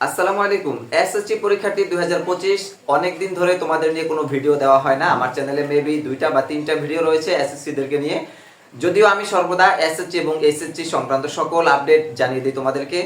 আসসালামু আলাইকুম। এসএসসি পরীক্ষাটি দুই হাজার পঁচিশ। অনেকদিন ধরে তোমাদের নিয়ে কোনো ভিডিও দেওয়া হয় না। আমার চ্যানেলে মেবি দুইটা বা তিনটা ভিডিও রয়েছে এসএসসিদেরকে নিয়ে। যদিও আমি সর্বদা এসএসসি এবং এসএসসি সংক্রান্ত সকল আপডেট জানিয়ে দিই তোমাদেরকে।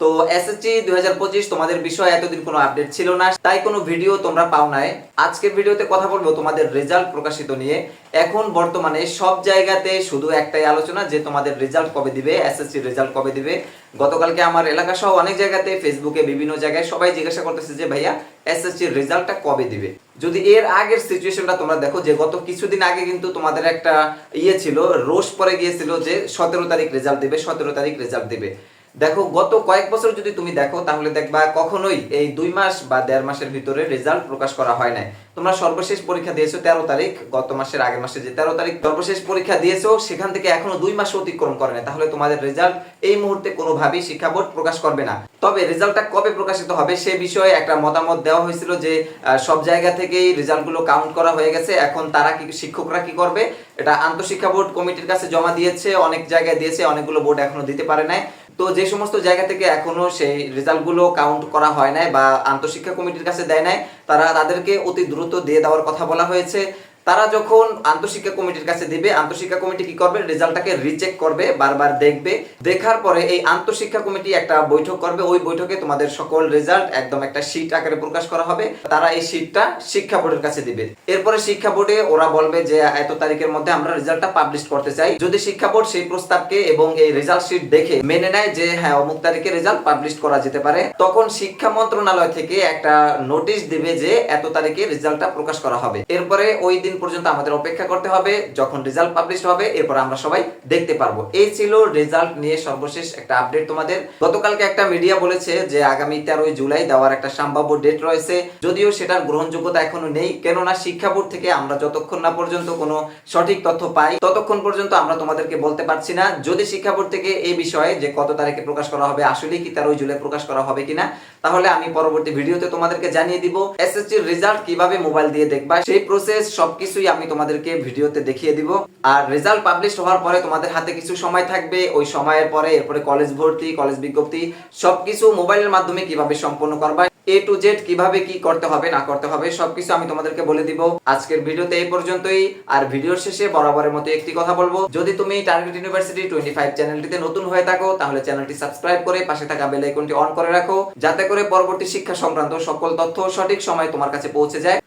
তো এসএসসি দুই হাজার পঁচিশ তোমাদের বিষয়ে এতদিন কোনো আপডেট ছিল না, তাই কোনো ভিডিও তোমরা পাও নাই। আজকের ভিডিওতে কথা বলব তোমাদের রেজাল্ট প্রকাশিত নিয়ে। এখন বর্তমানে সব জায়গাতে শুধু একটাই আলোচনা যে তোমাদের রেজাল্ট কবে দিবে এসএসসি রেজাল্ট কবে দিবে। গতকালকে আমার এলাকা সহ অনেক জায়গাতে ফেসবুকে বিভিন্ন জায়গায় সবাই জিজ্ঞাসা করতেছে যে, ভাইয়া এসএসসি রেজাল্টটা কবে দিবে? যদি এর আগের সিচুয়েশনটা তোমরা দেখো, যে গত কিছুদিন আগে কিন্তু তোমাদের একটা ইয়ে ছিল, রোষ পরে গিয়েছিল যে, সতেরো তারিখ রেজাল্ট দিবে, সতেরো তারিখ রেজাল্ট দিবে। দেখো, গত কয়েক বছর যদি তুমি দেখো, তাহলে দেখবা কখনোই এই দুই মাস বা দেড় মাসের ভিতরে রেজাল্ট প্রকাশ করা হয় নাই। তোমরা সর্বশেষ পরীক্ষা দিয়েছ তেরো তারিখ, গত মাসের আগের মাসে যে তেরো তারিখ, সর্বশেষ পরীক্ষা দিয়েছ, সেখান থেকে এখনও দুই মাস অতিক্রম করে না তাহলে তোমাদের রেজাল্ট এই মুহূর্তে কোনোভাবেই শিক্ষা বোর্ড প্রকাশ করবে না। তবে রেজাল্টটা কবে প্রকাশিত হবে সে বিষয়ে একটা মতামত দেওয়া হয়েছিল যে সব জায়গা থেকেই রেজাল্টগুলো কাউন্ট করা হয়ে গেছে। এখন তারা কি, শিক্ষকরা কি করবে? এটা আন্তঃশিক্ষা বোর্ড কমিটির কাছে জমা দিয়েছে, অনেক জায়গায় দিয়েছে, অনেকগুলো বোর্ড এখনও দিতে পারে নাই। তো যে সমস্ত জায়গা থেকে এখনও সেই রেজাল্টগুলো কাউন্ট করা হয় নাই বা আন্তঃশিক্ষা কমিটির কাছে দেয় নাই, তারা তাদেরকে অতি দ্রুত দিয়ে দেওয়ার কথা বলা হয়েছে। তারা যখন আন্তঃশিক্ষা কমিটির কাছে দিবে, আন্তঃশিক্ষা কমিটি কি করবে? রেজাল্টটাকে রিচেক করবে, বারবার দেখবে। দেখার পরে এই আন্তঃশিক্ষা কমিটি একটা বৈঠক করবে। ওই বৈঠকে তোমাদের সকল রেজাল্ট একদম একটা শীট আকারে প্রকাশ করা হবে। তারা এই শীটটা শিক্ষা বোর্ডের কাছে দিবে। এরপরে শিক্ষা বোর্ডে ওরা বলবে যে, এত তারিখের মধ্যে আমরা রেজাল্টটা পাবলিশ করতে চাই। যদি শিক্ষা বোর্ড সেই প্রস্তাবকে এবং এই রেজাল্ট শীট দেখে মেনে নেয় যে হ্যাঁ অমুক তারিখে রেজাল্ট পাবলিশ করা যেতে পারে, তখন শিক্ষা মন্ত্রণালয় থেকে একটা নোটিশ দিবে যে, এত তারিখে রেজাল্টটা প্রকাশ করা হবে। এরপরে ওই দিন পর্যন্ত আমাদের অপেক্ষা করতে হবে, যখন রেজাল্ট পাবলিশ হবে, এরপর আমরা সবাই দেখতে পারব। এই ছিল রেজাল্ট নিয়ে সর্বশেষ একটা আপডেট তোমাদের। গতকালকে একটা মিডিয়া বলেছে যে আগামী তেরোই জুলাই দেওয়ার একটা সম্ভাব্য ডেট রয়েছে। যদিও সেটার গ্রহণযোগ্যতা এখনও নেই, কেননা শিক্ষা বোর্ড থেকে আমরা যতক্ষণ না পর্যন্ত কোনো সঠিক তথ্য পাই, ততক্ষণ পর্যন্ত আমরা তোমাদেরকে বলতে পারছি না। যদি শিক্ষা বোর্ড থেকে এই বিষয়ে যে কত তারিখে প্রকাশ করা হবে, আসলে কি তেরোই জুলাই প্রকাশ করা হবে কিনা, তাহলে আমি পরবর্তী ভিডিওতে তোমাদেরকে জানিয়ে দিব। এসএসসি রেজাল্ট কীভাবে মোবাইল দিয়ে দেখবা, সেই প্রসেস সবকিছুই আমি তোমাদেরকে ভিডিওতে দেখিয়ে দিব। আর রেজাল্ট পাবলিশ হওয়ার পরে তোমাদের হাতে কিছু সময় থাকবে। ওই সময়ের পরে এরপরে কলেজ ভর্তি কলেজ বিজ্ঞপ্তি, সবকিছু মোবাইলের মাধ্যমে কীভাবে সম্পন্ন করবা এ টু জেড কীভাবে কি করতে হবে, না করতে হবে, সবকিছু আমি তোমাদেরকে বলে দিব। আজকের ভিডিওতে এই পর্যন্তই। আর ভিডিওর শেষে বরাবরের মতো একটি কথা বলব। যদি তুমি টার্গেট ইউনিভার্সিটি টোয়েন্টি ফাইভ চ্যানেলটিতে নতুন হয়ে থাকো, তাহলে চ্যানেলটি সাবস্ক্রাইব করে পাশে থাকা বেল আইকনটি অন করে রাখো। যাতে করে পরবর্তী শিক্ষা সংক্রান্ত সকল তথ্য সঠিক সময়ে তোমার কাছে পৌঁছে যায়।